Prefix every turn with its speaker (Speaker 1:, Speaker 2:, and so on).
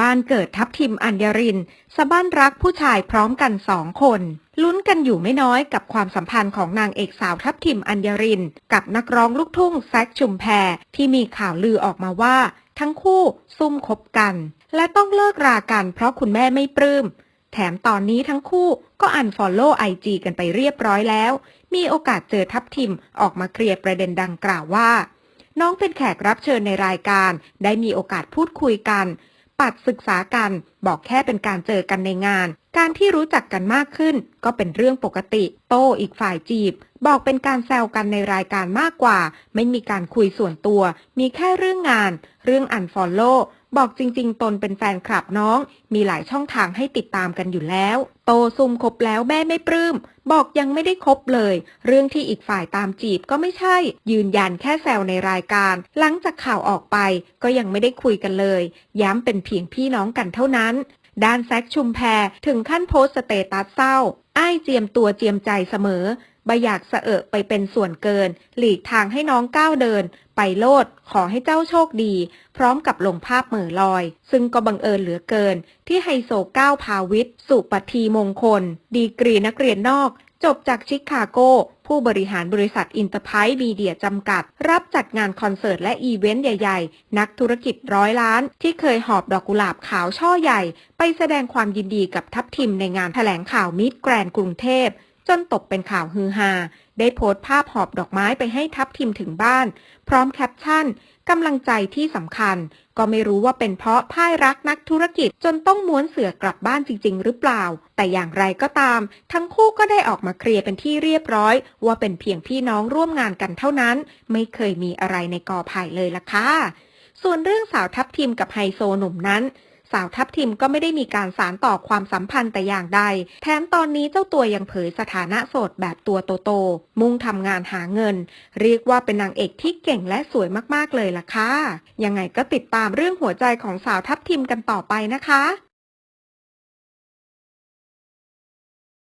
Speaker 1: บ้านเกิดทัพทิมอัญญรินสะบ้านรักผู้ชายพร้อมกันสองคน ลุ้นกันอยู่ไม่น้อยกับความสัมพันธ์ของนางเอกสาวทัพทิมอัญญริน กับนักร้องลูกทุ่งแซคชุมแพรที่มีข่าวลือออกมาว่า ทั้งคู่ซุ่มคบกัน และต้องเลิกรากันเพราะคุณแม่ไม่ปลื้มแถมตอนนี้ทั้งคู่ก็อันฟอลโล่ไอจีกันไปเรียบร้อยแล้ว มีโอกาสเจอทัพทิมออกมาเคลียร์ประเด็นดังกล่าวว่า น้องเป็นแขกรับเชิญในรายการ ได้มีโอกาสพูดคุยกัน ปัดศึกษากัน บอกแค่เป็นการเจอกันในงาน การที่รู้จักกันมากขึ้น ก็เป็นเรื่องปกติ โต้อีกฝ่ายจีบ บอกเป็นการแซวกันในรายการมากกว่า ไม่มีการคุยส่วนตัว มีแค่เรื่องงาน เรื่องอันฟอลโล่บอกจริงๆ ตนเป็นแฟนคลับน้อง มีหลายช่องทางให้ติดตามกันอยู่แล้ว โตซุ่มคบแล้วแม่ไม่ปลื้ม บอกยังไม่ได้คบเลย เรื่องที่อีกฝ่ายตามจีบก็ไม่ใช่ ยืนยันแค่แซวในรายการ หลังจากข่าวออกไปก็ยังไม่ได้คุยกันเลย ย้ำเป็นเพียงพี่น้องกันเท่านั้น ด้านแซกชุมแพรถึงขั้นโพสต์สเตตัสเศร้า อ้ายเจียมตัวเจียมใจเสมอบ่อยากสะเอะไปเป็นส่วนเกิน หลีกทางให้น้องก้าวเดิน ไปโลด ขอให้เจ้าโชคดี พร้อมกับลงภาพเหม่อลอย ซึ่งก็บังเอิญเหลือเกิน ที่ไฮโซก้าวพาวิทย์สุปทีมงคล ดีกรีนักเรียนนอก จบจากชิคาโก ผู้บริหารบริษัทอินเตอร์ไพรส์มีเดียจำกัด รับจัดงานคอนเสิร์ตและอีเวนต์ใหญ่ๆ นักธุรกิจร้อยล้าน ที่เคยหอบดอกกุหลาบขาวช่อใหญ่ ไปแสดงความยินดีกับทัพทิมในงานแถลงข่าวมิตรแกรนกรุงเทพ จนตกเป็นข่าวฮือฮา ได้โพสต์ภาพหอบดอกไม้ไปให้ทัพทิมถึงบ้าน พร้อมแคปชั่นกำลังใจที่สำคัญ ก็ไม่รู้ว่าเป็นเพราะพ่ายรักนักธุรกิจจนต้องม้วนเสือกลับบ้านจริง ๆ หรือเปล่า แต่อย่างไรก็ตาม ทั้งคู่ก็ได้ออกมาเคลียร์เป็นที่เรียบร้อย ว่าเป็นเพียงพี่น้องร่วมงานกันเท่านั้น ไม่เคยมีอะไรในกอไผ่เลยล่ะค่ะส่วนเรื่องสาวทัพทิมกับไฮโซหนุ่มนั้น สาวทัพทิมก็ไม่ได้มีการสารต่อความสัมพันธ์แต่อย่างใด แถมตอนนี้เจ้าตัวยังเผยสถานะโสดแบบตัวโตๆ มุ่งทำงานหาเงิน เรียกว่าเป็นนางเอกที่เก่งและสวยมากๆเลยล่ะค่ะ ยังไงก็ติดตามเรื่องหัวใจของสาวทัพทิมกันต่อไปนะคะ